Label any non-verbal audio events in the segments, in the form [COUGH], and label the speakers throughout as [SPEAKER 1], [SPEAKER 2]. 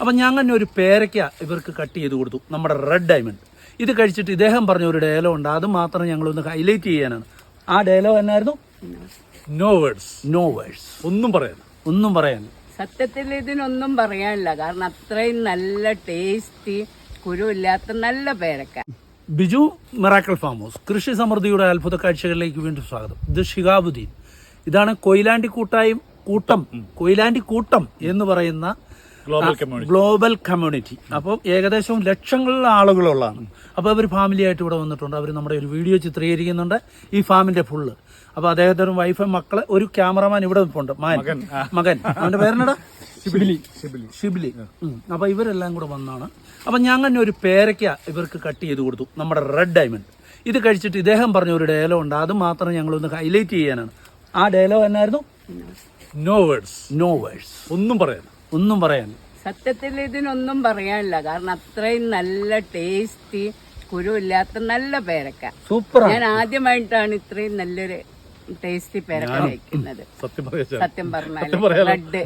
[SPEAKER 1] അപ്പം ഞാൻ തന്നെ ഒരു പേരയ്ക്ക ഇവർക്ക് കട്ട് ചെയ്ത് കൊടുത്തു നമ്മുടെ റെഡ് ഡയമണ്ട് ഇത് കഴിച്ചിട്ട് ഇദ്ദേഹം പറഞ്ഞ ഒരു ഡയലോഗ് ഉണ്ട് അത് മാത്രം ഞങ്ങളൊന്ന് ഹൈലൈറ്റ് ചെയ്യാനാണ്. ആ ഡയലോഗ് എന്നായിരുന്നു?
[SPEAKER 2] നോ വേർഡ്സ്
[SPEAKER 1] നോ വേർഡ്സ്
[SPEAKER 2] ഒന്നും പറയാൻ
[SPEAKER 1] ഒന്നും പറയാൻ
[SPEAKER 3] സത്യത്തിൽ ഇതിനൊന്നും പറയാനില്ല കാരണം അത്രയും നല്ല ടേസ്റ്റി കുരുവില്ലാത്ത നല്ല പേരക്ക.
[SPEAKER 1] ബിജു മെറാക്കൽ ഫാം ഹൗസ് കൃഷി സമൃദ്ധിയുടെ അത്ഭുത കാഴ്ചകളിലേക്ക് വീണ്ടും സ്വാഗതം. ഇത് ഷിഹാബുദ്ദീൻ. ഇതാണ് കൊയിലാണ്ടി കൂട്ടായും കൂട്ടം കൊയിലാണ്ടി കൂട്ടം എന്ന് പറയുന്ന
[SPEAKER 2] ഗ്ലോബൽ കമ്മ്യൂണിറ്റി
[SPEAKER 1] അപ്പോൾ ഏകദേശം ലക്ഷങ്ങളിലെ ആളുകളുള്ളതാണ്. അപ്പോൾ അവർ ഫാമിലി ആയിട്ട് ഇവിടെ വന്നിട്ടുണ്ട്. അവർ നമ്മുടെ ഒരു വീഡിയോ ചിത്രീകരിക്കുന്നുണ്ട് ഈ ഫാമിന്റെ ഫുള്ള്. അപ്പോൾ അദ്ദേഹത്തിന് വൈഫ് മക്കളെ ഒരു ക്യാമറമാൻ ഇവിടെ നിൽപ്പുണ്ട്. മകൻ. മകൻ. അവന്റെ പേരെന്നടാ? ഷിബിലി [LAUGHS]
[SPEAKER 2] ഷിബിലി
[SPEAKER 1] ഷിബിലി അപ്പം അപ്പൊ ഇവരെല്ലാം കൂടെ വന്നാണ്. അപ്പം ഞാൻ തന്നെ ഒരു പേരയ്ക്ക ഇവർക്ക് കട്ട് ചെയ്ത് കൊടുത്തു. നമ്മുടെ റെഡ് ഡയമണ്ട് ഇത് കഴിച്ചിട്ട് ഇദ്ദേഹം പറഞ്ഞ ഒരു ഡയലോ ഉണ്ട്. അത് മാത്രം ഞങ്ങളൊന്ന് ഹൈലൈറ്റ് ചെയ്യാനാണ്. ആ ഡയലോ എന്നായിരുന്നു?
[SPEAKER 2] നോ വേർഡ്സ്
[SPEAKER 1] നോ വേർഡ്സ്
[SPEAKER 2] ഒന്നും പറയാൻ
[SPEAKER 1] ഒന്നും പറയാൻ
[SPEAKER 3] സത്യത്തിൽ ഇതിനൊന്നും പറയാനില്ല. കാരണം അത്രയും നല്ല ടേസ്റ്റി കുരുവില്ലാത്ത നല്ല പേരക്ക.
[SPEAKER 1] സൂപ്പർ
[SPEAKER 3] ഞാൻ ആദ്യമായിട്ടാണ് ഇത്രയും നല്ലൊരു ടേസ്റ്റി പേരക്ക കഴിക്കുന്നത്.
[SPEAKER 2] സത്യം
[SPEAKER 3] പറഞ്ഞാൽ റെഡ്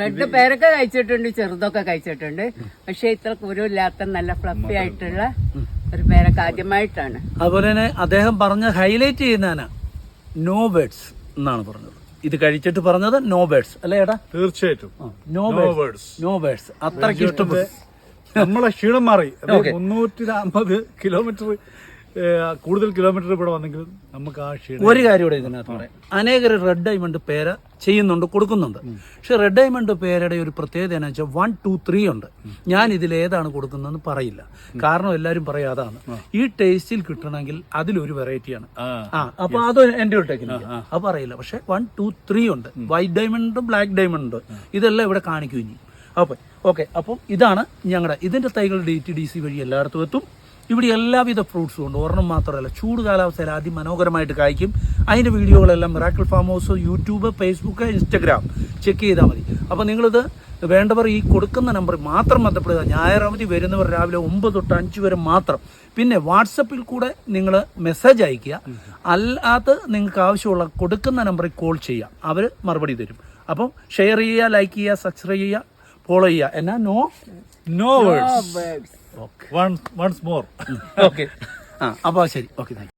[SPEAKER 3] റെഡ് പേരക്ക കഴിച്ചിട്ടുണ്ട് ചെറുതൊക്കെ കഴിച്ചിട്ടുണ്ട്. പക്ഷെ ഇത്ര കുരുവില്ലാത്ത നല്ല ഫ്ലഫി ആയിട്ടുള്ള ഒരു പേരക്ക ആദ്യമായിട്ടാണ്.
[SPEAKER 1] അതുപോലെ തന്നെ അദ്ദേഹം പറഞ്ഞ ഹൈലൈറ്റ് ചെയ്യുന്നതാണ്. നോ ബേഡ്സ് എന്നാണ് പറഞ്ഞത്. ഇത് കഴിച്ചിട്ട് പറഞ്ഞത് നോ ബേഡ്സ് അല്ലേ ഏട്ടാ?
[SPEAKER 2] തീർച്ചയായിട്ടും.
[SPEAKER 1] നോ
[SPEAKER 2] ബേർഡ്സ്
[SPEAKER 1] നോ ബേർഡ്സ് അത്രയ്ക്ക് ഇഷ്ടപ്പെട്ടു.
[SPEAKER 2] നമ്മളെ ക്ഷീണം മാറി. മുന്നൂറ്റി അമ്പത് കിലോമീറ്റർ കൂടുതൽ കിലോമീറ്റർ ഇവിടെ വന്നെങ്കിലും നമുക്ക് ആ ക്ഷീണം
[SPEAKER 1] ഒരു കാര്യം ഇവിടെ ഇതിനകത്ത് പറയാം. അനേകർ റെഡ് ഡയമണ്ട് പേര ചെയ്യുന്നുണ്ട് കൊടുക്കുന്നുണ്ട്. പക്ഷെ റെഡ് ഡയമണ്ട് പേരയുടെ ഒരു പ്രത്യേകത എന്ന് വെച്ചാൽ വൺ ടു ത്രീ ഉണ്ട്. ഞാൻ ഇതിൽ ഏതാണ് കൊടുക്കുന്നതെന്ന് പറയില്ല. കാരണം എല്ലാവരും പറയും അതാണ്. ഈ ടേസ്റ്റിൽ കിട്ടണമെങ്കിൽ അതിലൊരു വെറൈറ്റിയാണ്
[SPEAKER 2] ആ.
[SPEAKER 1] അപ്പൊ അത് എന്റെ ഒരു ടെക്നിക്ക് അത് പറയില്ല. പക്ഷെ വൺ ടു ത്രീ ഉണ്ട്. വൈറ്റ് ഡയമണ്ട് ബ്ലാക്ക് ഡയമണ്ട് ഇതെല്ലാം ഇവിടെ കാണിക്കും ഇനി അപ്പൊ ഓക്കെ അപ്പം ഇതാണ് ഞങ്ങളുടെ ഇതിന്റെ തൈകൾ ഡി ടി ഡി സി വഴി എല്ലായിടത്തും എത്തും. ഇവിടെ എല്ലാവിധ ഫ്രൂട്ട്സും ഉണ്ട്. ഒരെണ്ണം മാത്രമല്ല ചൂട് കാലാവസ്ഥയിൽ അതിമനോഹരമായിട്ട് കായ്ക്കും. അതിന്റെ വീഡിയോകളെല്ലാം miracle farmhouse YouTube Facebook Instagram check ചെയ്താൽ മതി. അപ്പോൾ നിങ്ങളിത് വേണ്ടവർ ഈ കൊടുക്കുന്ന നമ്പർ മാത്രം ബന്ധപ്പെടുക. ഞായർ വരുന്നവർ രാവിലെ ഒമ്പത് തൊട്ട് അഞ്ച് വരെ മാത്രം. പിന്നെ വാട്സപ്പിൽ കൂടെ നിങ്ങൾ മെസ്സേജ് അയക്കുക അല്ലാത്ത നിങ്ങൾക്ക് ആവശ്യമുള്ള കൊടുക്കുന്ന നമ്പറിൽ കോൾ ചെയ്യാം അവർ മറുപടി തരും. അപ്പം ഷെയർ ചെയ്യുക ലൈക്ക് ചെയ്യുക സബ്സ്ക്രൈബ് ചെയ്യുക ഫോളോ ചെയ്യുക. എന്നാ no
[SPEAKER 2] no words once more
[SPEAKER 1] okay ആ അപ്പോൾ ശരി. Okay thank